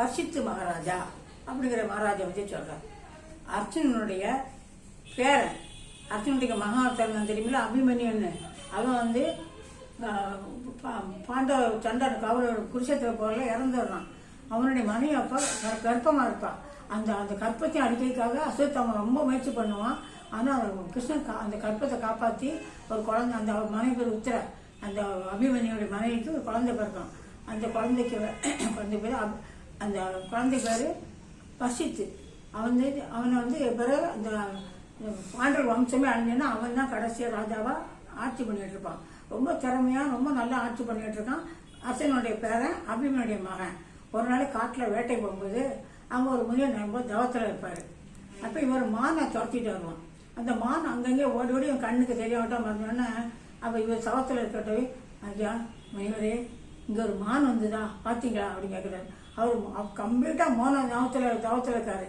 பர்ஷித்து மகாராஜா அப்படிங்கிற மகாராஜா பற்றி சொல்கிறார் அர்ஜுனனுடைய பேரன் அர்ஜுனுடைய மகாத்தன் தெரியுமில்ல அபிமன்யுன்னு. அவன் வந்து பாண்டவ சண்டன் கவலோட குருஷத்தில் போகல இறந்துடுறான். அவனுடைய மனைவி அப்போ கற்பமாக கர்ப்பமா இருப்பான் அந்த அந்த கற்பத்தை அடிக்கிறதுக்காக அசுத்தவன் ரொம்ப முயற்சி பண்ணுவான். ஆனால் கிருஷ்ணன் அந்த கற்பத்தை காப்பாற்றி ஒரு குழந்தை அந்த மனைவி பேர் உத்திர அந்த அபிமன்யுடைய மனைவிக்கு ஒரு குழந்தை பிறக்கும். அந்த குழந்தைக்கு குழந்தை பேர் அப்- அந்த குழந்தை பேர் பசித்து. அவன் வந்து அவனை வந்து பிறகு அந்த பாண்டர் வம்சமே அழிஞ்சுன்னா அவன் தான் கடைசியாக ராஜாவாக ஆட்சி பண்ணிட்டு இருப்பான். ரொம்ப திறமையாக ரொம்ப நல்லா ஆட்சி பண்ணிட்டு இருக்கான். அசனுடைய பேரன் அபிமனுடைய மகன். ஒரு நாள் காட்டில் வேட்டை போகும்போது அங்கே ஒரு முனியன் நம்ப தவத்தில் இருப்பார். அப்போ இவர் மானை துரத்திட்டு வருவான். அந்த மான் அங்கங்கே ஓடி ஓடி என் கண்ணுக்கு தெரியாவிட்டா மறந்தோடனே அப்போ இவர் சவத்தில் இருக்கட்டும் ஐயா மயிலரே இங்கே ஒரு மான் வந்துதா? பார்த்தீங்களா அப்படின்னு கேட்குறாரு அவர் கம்ப்ளீட்டாக மோன ஞாபகத்தில் தவத்தில் இருக்காரு.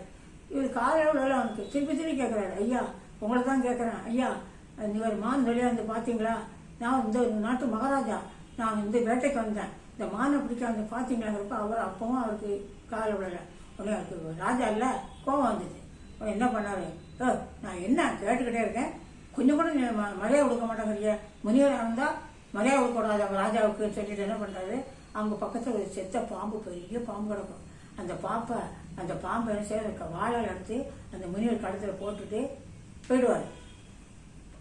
இவர் காலையில் அவனுக்கு திருப்பி திருப்பி கேட்குறாரு ஐயா உங்களை தான் கேட்குறேன் ஐயா இவர் மான் வெளியே வந்து பார்த்தீங்களா நான் இந்த நாட்டு மகாராஜா. நான் இந்த வேட்டைக்கு வந்தேன். இந்த மானை பிடிக்க வந்து பார்த்தீங்களாங்கிறப்ப அவர் அப்பவும் அவருக்கு காலை விடலை உடனே அவருக்கு ராஜா இல்லை கோவம் வந்தது என்ன பண்ணாரு? "ஓ, நான் என்ன கேட்டுக்கிட்டே இருக்கேன்? கொஞ்சம் கூட நீ ம- மரியாதை கொடுக்க மாட்டேங்கிறீங்க முனிவராக இருந்தால் மரியாதை கொடுக்கக்கூடாது அவங்க ராஜாவுக்கு. சொல்லிட்டு என்ன பண்ணுறாரு அவங்க பக்கத்தில் ஒரு செத்த பாம்பு பெரிய பாம்பு கிடக்கும். அந்த பாப்பை அந்த பாம்பை என்ன செய்ய வாழை எடுத்து அந்த முனிவர் கழுத்தில் போட்டுட்டு போயிடுவார்.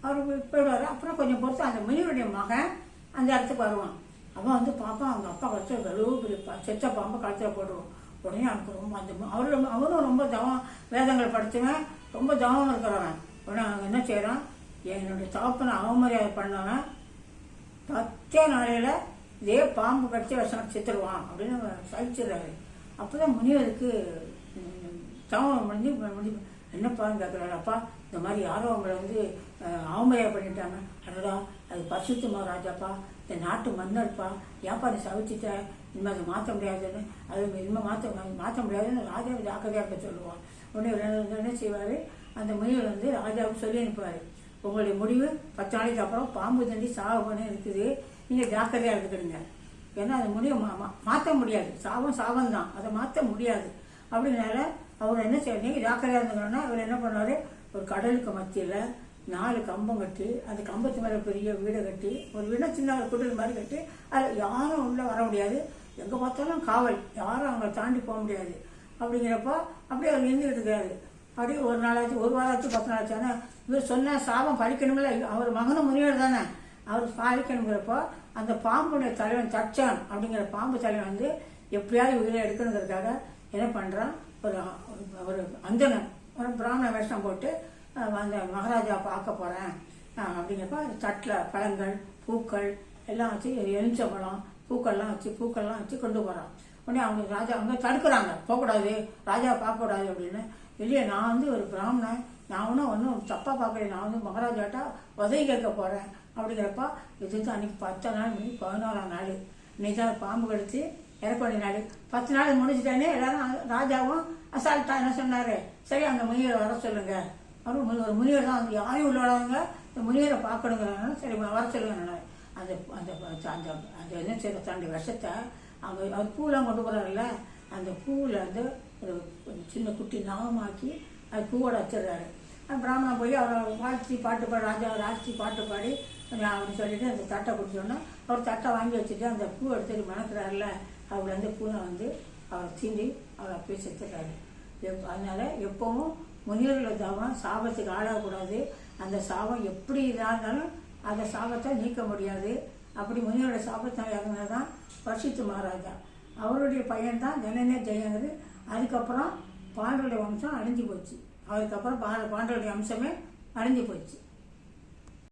அவர் போயிடுவார். அப்புறம் கொஞ்சம் பொறுத்து அந்த முனிவருடைய மகன் அந்த இடத்துக்கு வருவான். அவன் வந்து பார்ப்பான் அவங்க அப்பா கழுத்தில் வெளுவு செத்த பாம்பை கழுத்தில் போடுவான் உடனே அவனுக்கு ரொம்ப அந்த மு- அவரு ரொம்ப- அவரும் ரொம்ப தவம் வேதங்கள் படித்தவன் ரொம்ப தவம் இருக்கிறவன். உடனே அவன் என்ன செய்கிறான் என்னுடைய தகப்பனை அவமரியாதை பண்ணவன். பத்தே நாளையில் இதே பாம்பு கடிச்சு விஷம் சித்திருவான் அப்படின்னு சகிச்சிடுறாரு அப்போதான் முனிவருக்கு தவம் முடிஞ்சு முடிஞ்சு என்னப்பான்னு கேட்குறாரு அப்பா இந்த மாதிரி யாரோ அவங்கள வந்து அஹ், பண்ணிட்டாங்க. அடடா அது பசுத்து மகாராஜாப்பா இந்த நாட்டு மன்னர்ப்பா ஏப்பா நீ சவிச்சிட்ட இனிமேல் அதை மாற்ற முடியாதுன்னு. அது இனிமேல் மாற்ற மாற்ற முடியாதுன்னு ராஜாவை ஜாக்கிரதையாக இருக்க சொல்லுவான். உடனே என்ன செய்வார். அந்த முனிவர் வந்து ராஜாவுக்கு சொல்லி அனுப்புவார். உங்களுடைய முடிவு பத்து நாளைக்கு அப்புறம் பாம்பு தண்டி சாவன்னு இருக்குது. நீங்கள் ஜாக்கிரதையாக எடுத்துக்கிடுங்க ஏன்னா அது முடிவு மா மா- மாற்ற முடியாது. சாபம் சாபம் தான் அதை மாற்ற முடியாது. அப்படின்னால அவர் என்ன செய்ய நீங்கள் ஜாக்கிரதையாக இருந்துக்கணும்னா அவர் என்ன பண்ணாரு ஒரு கடலுக்கு மத்தியில் நாலு கம்பம் கட்டி அந்த கம்பத்து மேலே பெரிய வீடை கட்டி ஒரு வீடை சின்ன ஒரு குடில் மாதிரி கட்டி அதில் யாரும் உள்ளே வர முடியாது. எங்கே பார்த்தாலும் காவல். யாரும் அவங்கள தாண்டி போக முடியாது. அப்படிங்கிறப்ப அப்படியே அவர் இருந்துகிட்டு இருக்காரு. அப்படியே ஒரு நாளாச்சு ஒரு வாராச்சு பத்து நாளாச்சு. ஆனால் இவர் சொன்ன சாபம் பழிக்கணுமில்ல அவர் மகனும் முனிவர் தானே. அவர் சாதிக்கணுங்கிறப்போ அந்த பாம்புடைய தலைவன் தச்சான் அப்படிங்கிற பாம்பு தலைவன் வந்து எப்படியாவது உயிரை எடுக்கணுங்கிறதுக்காக என்ன பண்ணுறான் ஒரு ஒரு- ஒரு அந்தனன் ஒரு பிராமண வேஷம் போட்டு அந்த மகாராஜா பார்க்க போகிறேன் அப்படிங்கிறப்ப தட்டில் பழங்கள் பூக்கள் எல்லாம் வச்சு எலுமிச்சம்பழம் பூக்கள்லாம் வச்சு பூக்கள்லாம் வச்சு கொண்டு போகிறான் உடனே அவங்க ராஜா அவங்க தடுக்கிறாங்க. போகக்கூடாது ராஜா பார்க்கக்கூடாது அப்படின்னு. இல்லையே நான் வந்து ஒரு பிராமணன் நான் ஒன்றும் ஒன்றும் தப்பாக பார்க்கல. நான் வந்து மகாராஜாட்டா உதவி கேட்க போகிறேன் அப்படிங்கிறப்ப இதுதான் அன்னைக்கு பத்து நாள் முடிஞ்சு பதினோராம் நாள். இன்னைக்கு தான் பாம்பு கடித்து இறக்க நாள். பத்து நாள் முடிஞ்சுட்டானே எல்லாரும் ராஜாவும் அசால்ட்டா என்ன சொன்னார்? சரி அந்த முனிவரை வர சொல்லுங்க. அவர் ஒரு முனிவர் தான் வந்து யாரையும் உள்ளவங்க இந்த முனிவரை பார்க்கணுங்கிறாங்க. சரி வர சொல்லுங்க அந்த அந்த அந்த அந்த என்ன செய்யற தாண்டி விஷத்தை அவங்க அவர் பூலாம் கொண்டு போறாருல்ல அந்த பூவில் வந்து ஒரு சின்ன குட்டி நாகமாக்கி அது பூவோட வச்சிடுறாரு. பிராமணன் போய் அவரை வாழ்த்தி பாட்டு பாடி ராஜா ராட்சி பாட்டு பாடி அப்படின்னு சொல்லிட்டு அந்த தட்டை குடிச்சோன்னா அவர் தட்டை வாங்கி வச்சுட்டு அந்த பூ எடுத்துட்டு மணக்கிறாருல அவர் வந்து பூனை வந்து அவரை தீண்டி அவர் அப்படியே செத்துட்டாரு. எப் அதனால எப்போவும் முனிவர்கள தவம் சாபத்துக்கு ஆளாகக்கூடாது. அந்த சாபம் எப்படி இதாக இருந்தாலும் அந்த சாபத்தை நீக்க முடியாது. அப்படி முனிவரோட சாபத்தால் இறந்தது தான் வருஷித்து மகாராஜா. அவருடைய பையன் தான் ஜனனே ஜெயங்கிறது. அதுக்கப்புறம் பாண்டவருடைய வம்சம் அழிஞ்சு போச்சு. அதுக்கப்புறம் பா பாண்டவருடைய அம்சமே அழிஞ்சு போச்சு